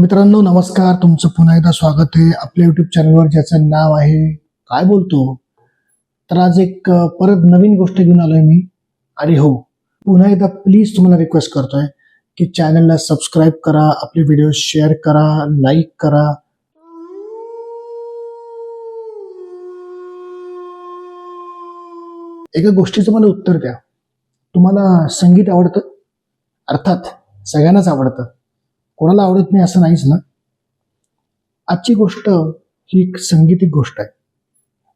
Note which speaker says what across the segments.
Speaker 1: मित्रांनो नमस्कार. तुमचं पुन्हा एकदा स्वागत आहे आपल्या युट्यूब चॅनलवर ज्याचं नाव आहे काय बोलतो? तर आज एक परत नवीन गोष्ट घेऊन आलोय मी. आणि हो पुन्हा एकदा प्लीज तुम्हाला रिक्वेस्ट करतोय की चॅनलला सबस्क्राईब करा आपले व्हिडिओ शेअर करा लाईक करा. एका गोष्टीचं मला उत्तर द्या. तुम्हाला संगीत आवडतं? अर्थात सगळ्यांनाच आवडतं. कोणाला आवडत नाही असं नाहीच ना? आजची गोष्ट ही एक संगीतिक गोष्ट आहे.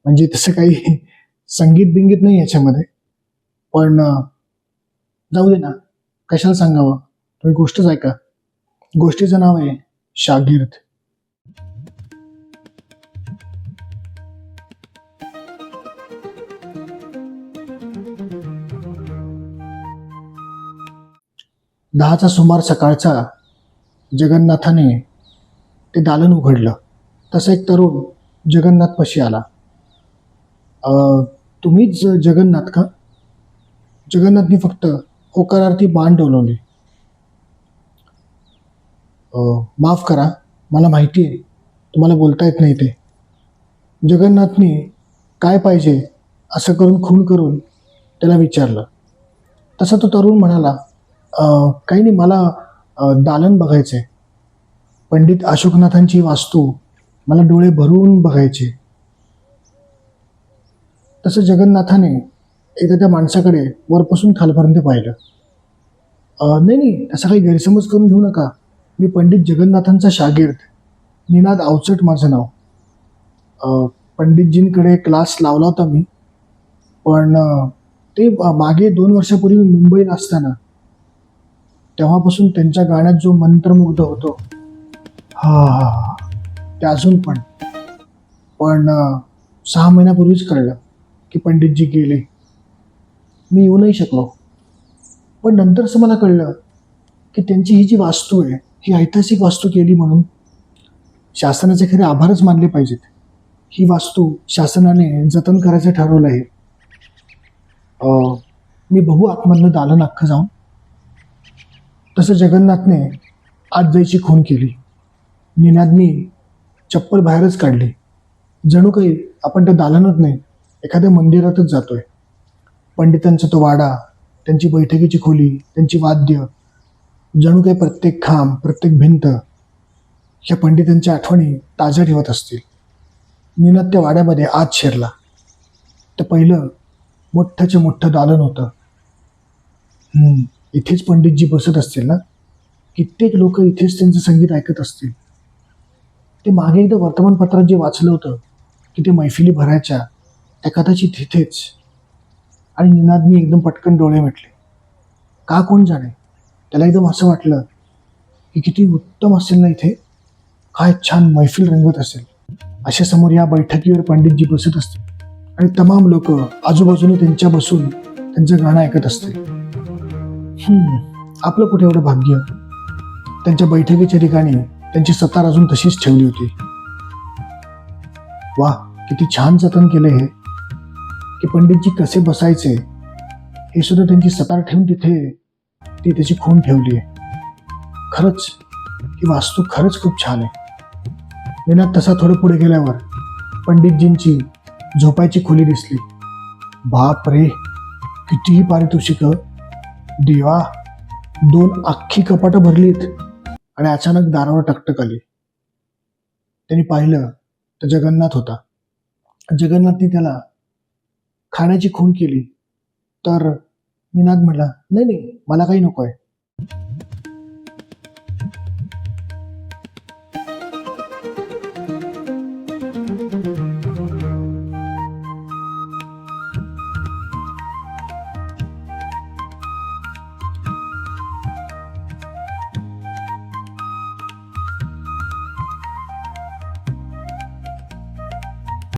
Speaker 1: म्हणजे तसं काही संगीत बिंगीत नाही याच्यामध्ये. पण जाऊ दे ना. कशाला सांगावं? तुम्ही गोष्टच ऐका. गोष्टीचं नाव आहे शागिर्द. दहाचा सुमार सकाळचा जगन्नाथाने ते दालन उघडलं. तसा एक तरुण जगन्नाथपाशी आला. तुम्हीच जगन्नाथ का? जगन्नाथनी फक्त होकारार्थी बाण डोलवली. माफ करा मला माहिती आहे. तुम्हाला बोलता येत नाही ते. जगन्नाथनी काय पाहिजे असं करून खून करून त्याला विचारलं. तसा तो तरुण म्हणाला काही नाही मला दालन बघायचं आहे पंडित अशोकनाथांची वास्तू मला डोळे भरून बघायचे. तसं जगन्नाथाने एकदा त्या माणसाकडे वरपासून खालपर्यंत पाहिलं. नाही नाही असा काही गैरसमज करून घेऊ नका. मी पंडित जगन्नाथांचा शागिर्द निनाद अवचट माझं नाव. पंडितजींकडे क्लास लावला होता मी. पण ते मागे दोन वर्षापूर्वी मुंबईत असताना तेव्हापासून त्यांच्या गाण्यात जो मंत्रमुग्ध होतो. हा हा हा. ते अजून पण. पण सहा महिन्यापूर्वीच कळलं की पंडितजी गेले. मी येऊ नाही शकलो. पण नंतरच मला कळलं की त्यांची ही जी वास्तू आहे ही ऐतिहासिक वास्तू केली म्हणून शासनाचे खरे आभारच मानले पाहिजेत. ही वास्तू शासनाने जतन करायचं ठरवलं आहे. मी बघू आतमधलं दालन अख्खं जाऊन. तसं जगन्नाथने आज जायची खून केली. निनादनी चप्पल बाहेरच काढली. जणू काही आपण त्या दालनात नाही एखाद्या मंदिरातच जातोय. पंडितांचा तो वाडा त्यांची बैठकीची खोली त्यांची वाद्य जणू काही प्रत्येक खांब प्रत्येक भिंत ह्या पंडितांच्या आठवणी ताज्या ठेवत असतील. निनाद त्या वाड्यामध्ये आत शिरला. तर पहिलं मोठ्ठंच्या मोठं दालन होतं. इथेच पंडितजी बसत असतील ना? कित्येक लोक इथेच त्यांचं संगीत ऐकत असतील. ते मागे एकदा वर्तमानपत्रात जे वाचलं होतं की ते मैफिली भरायच्या त्या कदाचित तिथेच आणि निनादनी एकदम पटकन डोळे मिटले. का कोण जाणे? त्याला एकदम असं वाटलं की किती उत्तम असेल ना इथे? काय छान मैफिल रंगत असेल. अशा समोर या बैठकीवर पंडितजी बसत असतील. आणि तमाम लोक आजूबाजूने त्यांच्या बसून त्यांचं गाणं ऐकत असतील. आपलं कुठे एवढं भाग्य? त्यांच्या बैठकीच्या ठिकाणी त्यांची सतार अजून तशीच ठेवली होती. वा किती छान जतन केले हे. की पंडितजी कसे बसायचे हे सुद्धा त्यांची सतार ठेवून तिथे ती त्याची खून ठेवली आहे. खरंच ही वास्तू खरंच खूप छान आहे. निनाद तसा थोडं पुढे गेल्यावर पंडितजींची झोपायची खोली दिसली. बाप रे कितीही पारितोषिक देवा दोन अख्खी कपाटं भरलीत आणि अचानक दारावर टकटक आली. त्यांनी पाहिलं तर जगन्नाथ होता. जगन्नाथने त्याला खाण्याची खून केली. तर निनाद म्हटला नाही नाही मला काही नको आहे